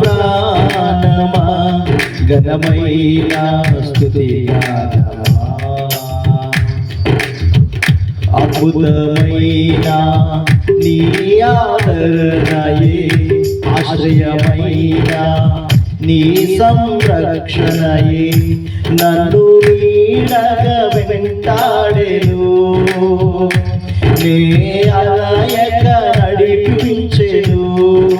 ప్రాణమా ఘనమైన స్తుతి అద్భుతమైన నీ ఆదరణయే ఆశ్రయమైన నీ సంరక్షణయే నన్ను వెంటాడెను. నే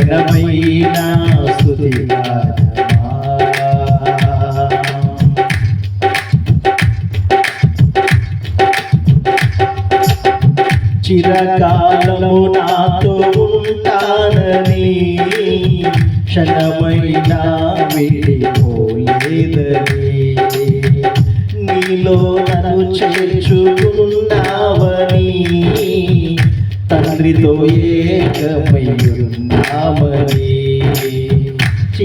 ఘనమైన స్తుతి గానమా. చిరకాలము నాతో ఉంటానని క్షణమైన నీలో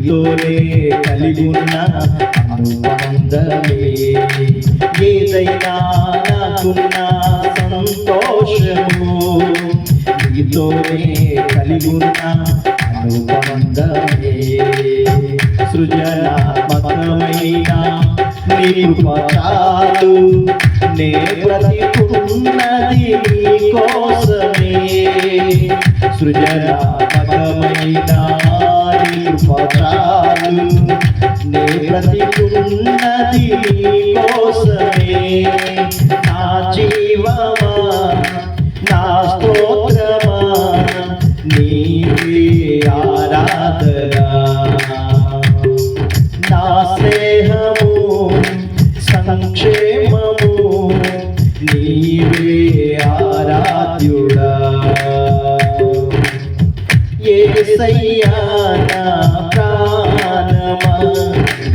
నీతోనే కలిగి అనుబంధమే. ఏదైనా నాకున్న సంతోషము నీతోనే కలిగి అనుబంధమే. సృజనాత్మకమైన నీ నే బ్రతికున్నది నీ కోసమే. సృజనాత్మకమైన నీ నే బ్రతికున్నది కోసమే. నా జీవమా నా స్తోత్రమా నీవే ఆరాధనా. నా స్నేహము సంక్షేమము నీవే ఆరాధ్యుడా. ఏ నా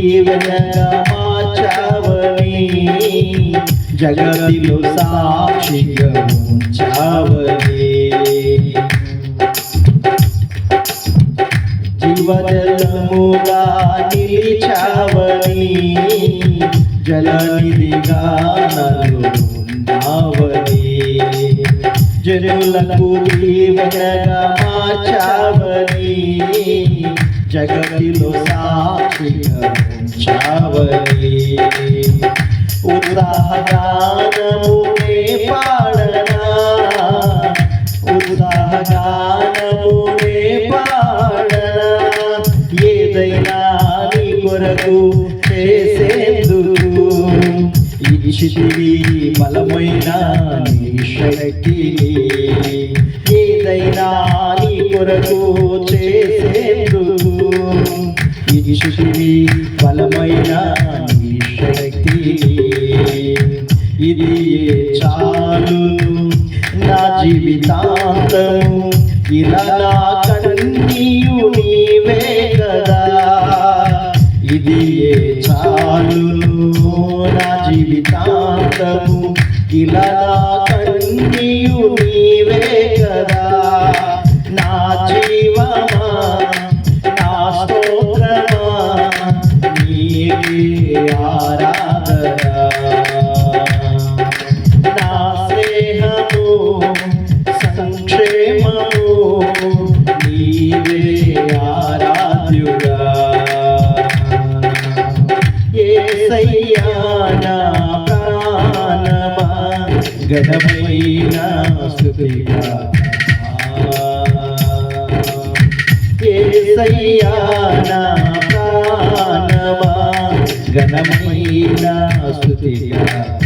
జనులకు మార్చావని జగతిలో సాక్షిగా ఉంచావని. జీవజలముగా నిలిచావని. జలనిధిగా నన్ను ఉన్నావని జనులకు దీవెనగా మార్చావని. జగతిలో సా ఉంచావని ఉత్సాహగానమునే పాడనా? ఉత్సాహగానమునే పాడనా? ఏదైనా నీ కొరకు చేసేందుకు ఇచ్చితివి బలమైన నీ శక్తిని. కొరకు చేసేందుకు ఇచ్చివి బలమైన నీ శక్తి. ఇది చాలు నా జీవితాంతము ఇలా నా కన్నీయు నీవే కదా. ఇది చాలు నా జీవితాంతము ఇలా నా కన్నీయు నీవే ఆరాధ్యుడా. ఏసయ్యా నా ప్రాణమా. ఘనమైన స్తుతిగా ఏసయ్యా ప్రాణమా. ఘనమైన స్తుతిగా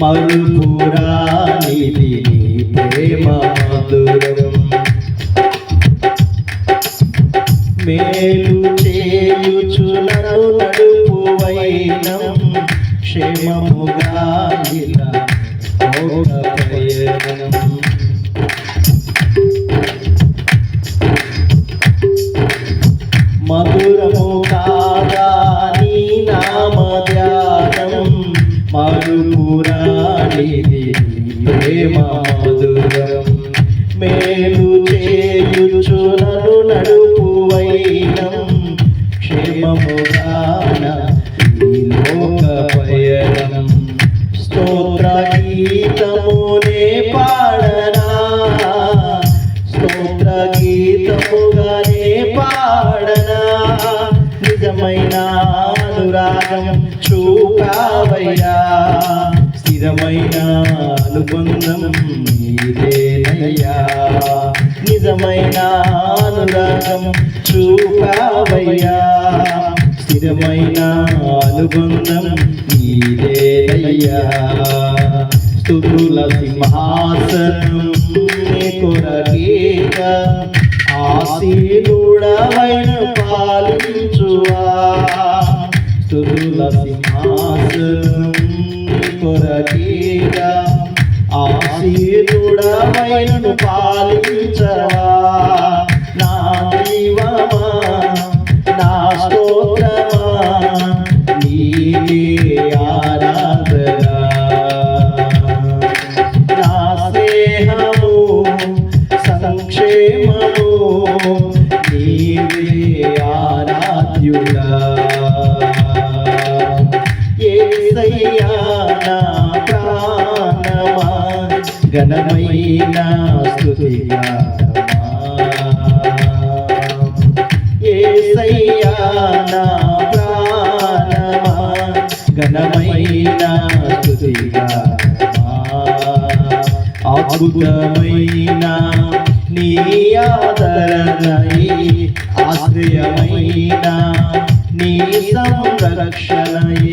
మరుపురానిది ప్రేమ మధురం మేలు చేయుచులను నడుపు వైనం క్షేమముగా ఇలా ఒక అనురాగం చూపావయ్యా. స్థిరమైన అనుబంధం నీదేనయ్యా నిజమైన అనురాగం చూపావయ్యా. స్థిరమైన అనుబంధం నీదేనయ్యా స్థుతుల సింహాసనం నీ కొరకేక ఆశీనుడవైన పాలించువా. తుల సింహాసనం నీ కొరకేక ఆశీనుడవైన పాలించవా నా జీవమా నా స్తోత్రమా నీకే ఆరాధన. నా స్నేహము సంక్షేమము నీవే ఆరాధ్యుడా. ఘనమైన స్తుతిగా ఏసయ్యా నా ప్రాణమా. ఘనమైన స్తుతిగా అద్భుతమైన నీ ఆదరణై ఆశ్రయమైన నీ సంరక్షణై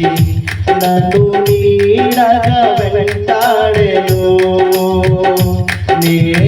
నన్ను నీడగ వెంటాడెను Terima kasih.